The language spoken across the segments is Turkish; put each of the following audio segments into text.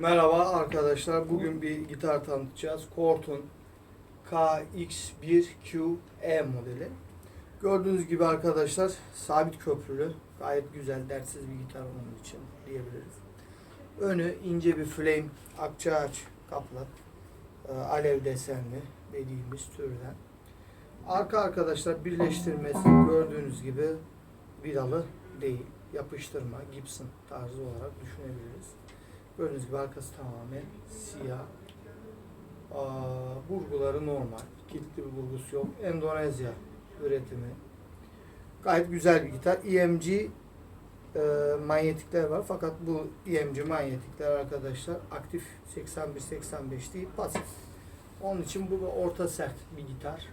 Merhaba arkadaşlar. Bugün bir gitar tanıtacağız. Kort'un KX1QE modeli. Gördüğünüz gibi arkadaşlar sabit köprülü. Gayet güzel, dertsiz bir gitar onun için diyebiliriz. Önü ince bir flame, akçaağaç kaplı. e, Alev desenli dediğimiz türden. Arka arkadaşlar birleştirmesi gördüğünüz gibi vidalı değil. Yapıştırma, Gibson tarzı olarak düşünebiliriz. Gördüğünüz gibi arkası tamamen siyah. Aa, burguları normal. Kilitli bir burgusu yok. Endonezya üretimi. Gayet güzel bir gitar. EMG e, manyetikler var. Fakat bu EMG manyetikler arkadaşlar aktif 81-85 değil pasif. Onun için bu orta sert bir gitar.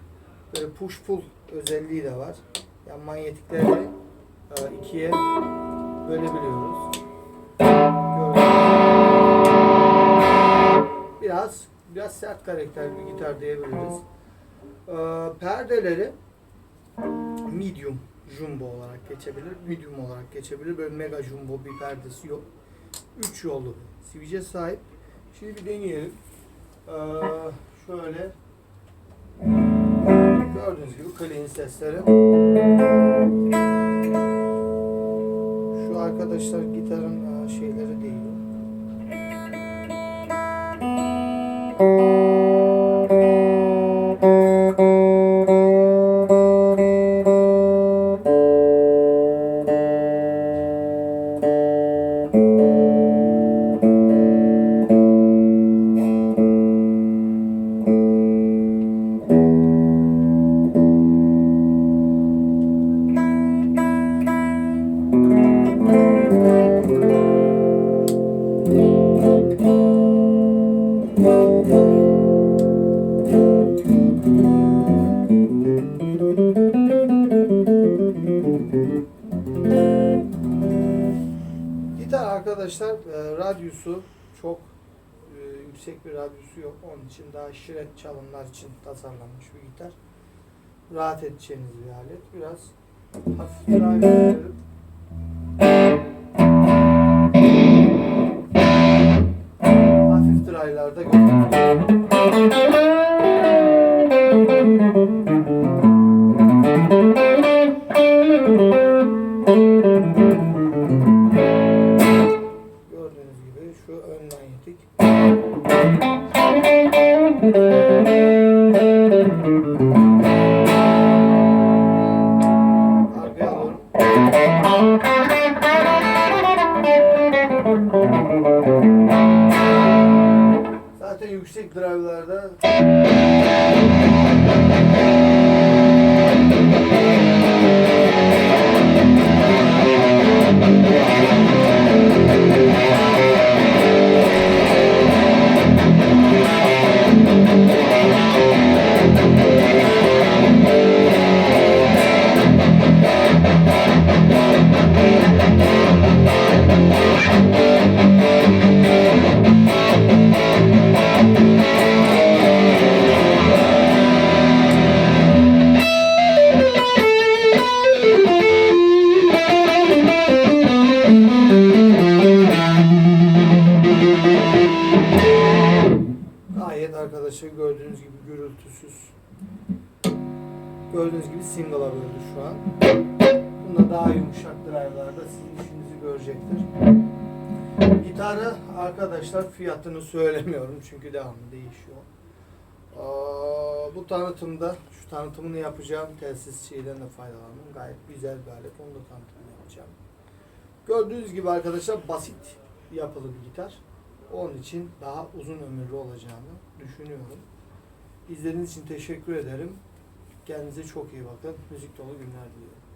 Böyle push pull özelliği de var. Yani manyetikleri e, ikiye bölebiliyoruz. Biraz sert karakter bir gitar diyebiliriz. Ee, perdeleri medium jumbo olarak geçebilir. Medium olarak geçebilir. Böyle mega jumbo bir perdesi yok. 3 yollu sivice sahip. Şimdi bir deneyelim. Ee, şöyle gördüğünüz gibi clean sesleri. Şu arkadaşlar gitarın e, şeyleri değil. Thank you. Gitar arkadaşlar e, radyosu çok e, yüksek bir radyosu yok. Onun için daha şiret çalımlar için tasarlanmış bir gitar. Rahat edeceğiniz bir alet. Biraz hafif drive verelim. Hafif drive'larda gördüğünüz Zaten yüksek drive'larda Arkadaşlar gördüğünüz gibi gürültüsüz. Gördüğünüz gibi single'a böldü şu an. Bunda daha yumuşak drive'larda sizin işinizi görecektir. Gitarı arkadaşlar fiyatını söylemiyorum çünkü devamlı değişiyor. Bu tanıtımda şu tanıtımını yapacağım telsiz şeyden de faydalandım. Gayet güzel bir alet. Onu da tanıtımını yapacağım. Gördüğünüz gibi arkadaşlar basit yapılı bir gitar. Onun için daha uzun ömürlü olacağını düşünüyorum. İzlediğiniz için teşekkür ederim. Kendinize çok iyi bakın. Müzik dolu günler diliyorum.